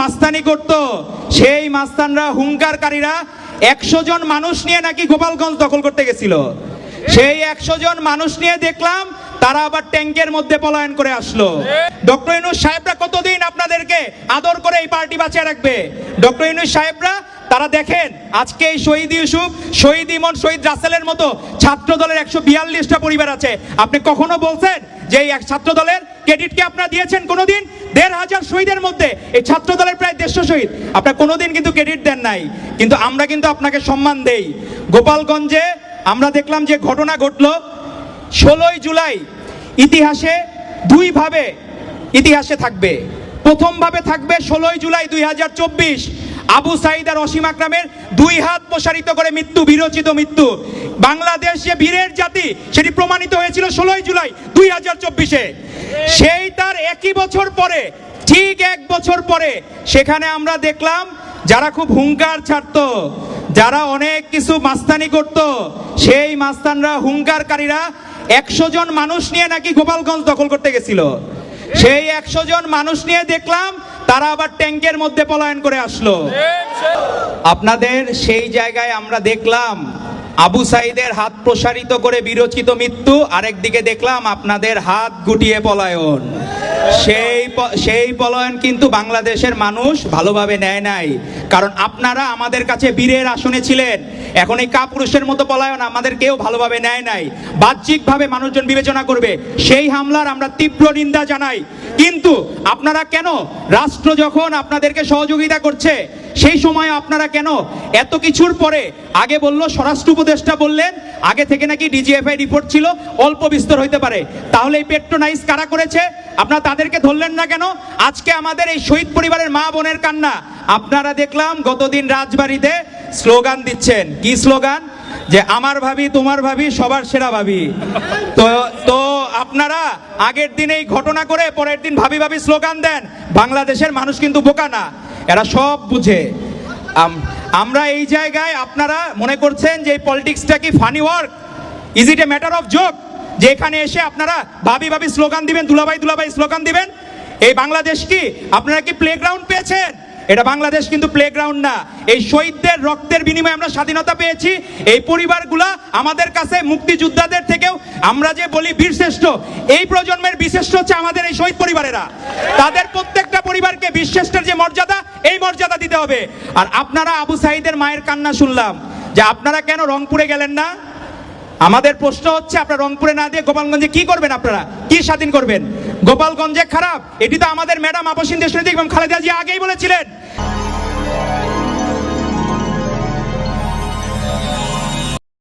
মাস্তানি করত। সেই মাস্তানরা, হুঙ্কারকারীরা একশো জন মানুষ নিয়ে নাকি গোপালগঞ্জ দখল করতে গেছিল। সেই একশো জন মানুষ নিয়ে দেখলাম, তারা আবার ট্যাঙ্কের মধ্যে পলায়ন করে আসলো। ডক্টর ইনুস সাহেবরা কতদিন আপনাদেরকে আদর করে এই পার্টি বাঁচিয়ে রাখবে? ডক্টর ইনুস সাহেবরা তারা দেখেন, আজকে এই শহীদ ইউসুফ, শহীদ ইমন, শহীদ রাসেলের মতো ছাত্র দলের একশো বিয়াল্লিশটা পরিবার আছে। আপনি কখনো বলছেন যে এই এক ছাত্র দলের ক্রেডিটকে আপনারা দিয়েছেন কোনোদিন? দেড় হাজার শহীদের মধ্যে এই ছাত্র দলের প্রায় দেড়শো শহীদ। আপনার কোনোদিন কিন্তু ক্রেডিট দেন নাই। কিন্তু আমরা কিন্তু আপনাকে সম্মান দেই। গোপালগঞ্জে আমরা দেখলাম যে ঘটনা ঘটলো ষোলোই জুলাই। ইতিহাসে দুইভাবে ইতিহাসে থাকবে। প্রথমভাবে থাকবে ষোলোই জুলাই দুই হাজার চব্বিশ। আবু সাইদ আর অসীম আকরামের দুই হাত প্রসারিত করে মৃত্যু, বিরোচিত মৃত্যু। বাংলাদেশ যে বীরের জাতি, সেটি প্রমাণিত হয়েছিল ষোলোই জুলাই দুই হাজার চব্বিশে। সেই তার একই বছর পরে, ঠিক এক বছর পরে, সেখানে আমরা দেখলাম যারা খুব হুঙ্কার ছাড়তো, যারা অনেক কিছু মাস্তানি করত, সেই মাস্তানরা, হুঙ্কারকারীরা একশো জন মানুষ নিয়ে নাকি গোপালগঞ্জ দখল করতে গেছিল। সেই একশো জন মানুষ নিয়ে দেখলাম তারা আবার ট্যাঙ্কের মধ্যে পলায়ন করে আসলো। আপনাদের সেই জায়গায় আমরা দেখলাম আবু সাইদের হাত প্রসারিত করে বিরচিত মৃত্যু, আরেকদিকে দেখলাম আপনাদের হাত গুটিয়ে পলায়ন। সেই সেই পলায়ন কিন্তু বাংলাদেশের মানুষ ভালোভাবে নেয় নাই। কারণ আপনারা আমাদের কাছে বীরের আসনে ছিলেন। এখন এই কাপুরুষের মতো পলায়ন আমাদের কেউ ভালোভাবে নেয় নাই। বাহ্যিকভাবে মানুষজন বিবেচনা করবে, সেই হামলার আমরা তীব্র নিন্দা জানাই। কিন্তু আপনারা কেন? রাষ্ট্র যখন আপনাদেরকে সহযোগিতা করছে সেই সময় আপনারা কেন এত কিছুর পরে আগে বলল, স্বরাষ্ট্র উপদেষ্টা বললেন, আগে থেকে নাকি ডিজিএফআই রিপোর্ট ছিল, অল্প বিস্তর হইতে পারে। তাহলে এই পেট্রোনাইজ কারা করেছে? আপনারা তাদেরকে ধরলেন না কেন? আজকে আমাদের এই শহীদ পরিবারের মা বোনের কান্না। আপনারা দেখলাম গতদিন রাজবাড়িতে স্লোগান দিচ্ছেন। কি স্লোগান? যে আমার ভাবি, তোমার ভাবি, সবার সেরা ভাবি। তো তো আপনারা আগের দিন এই ঘটনা করে পরের দিন ভাবি ভাবি স্লোগান দেন। বাংলাদেশের মানুষ কিন্তু বোকা না। এরা সব বুঝে। আমরা এই জায়গায় আপনারা মনে করছেন যে পলিটিক্সটা কি funny work is it a matter of joke যে এখানে এসে আপনারা ভাবি ভাবি স্লোগান দিবেন, দুলাভাই দুলাভাই স্লোগান দিবেন। এই বাংলাদেশ কি? আপনারা কি প্লেগ্রাউন্ড পেয়েছেন? এটা বাংলাদেশ কিন্তু প্লেগ্রাউন্ড না। এই শহীদদের রক্তের বিনিময়ে আমরা স্বাধীনতা পেয়েছি। এই পরিবারগুলা আমাদের কাছে মুক্তিযোদ্ধাদের থেকেও আমরা যে বলি বীরশ্রেষ্ঠ, এই প্রজন্মের বিশেষ্ঠ হচ্ছে আমাদের এই শহীদ পরিবারেরা। তাদের প্রত্যেকটা পরিবারকে বিশ্বেষ্টের যে মর্যাদা, এই মর্যাদা দিতে হবে। আর আপনারা আবু সাইদের মায়ের কান্না শুনলাম, যে আপনারা কেন রংপুরে গেলেন না? আমাদের প্রশ্ন হচ্ছে, আপনারা রংপুরে না দিয়ে গোপালগঞ্জে কি করবেন আপনারা? কি স্বাধীন করবেন? গোপালগঞ্জে খারাপ? এটি তো আমাদের ম্যাডাম আপসিন দেশ এবং খালেদা জিয়া আগেই বলেছিলেন।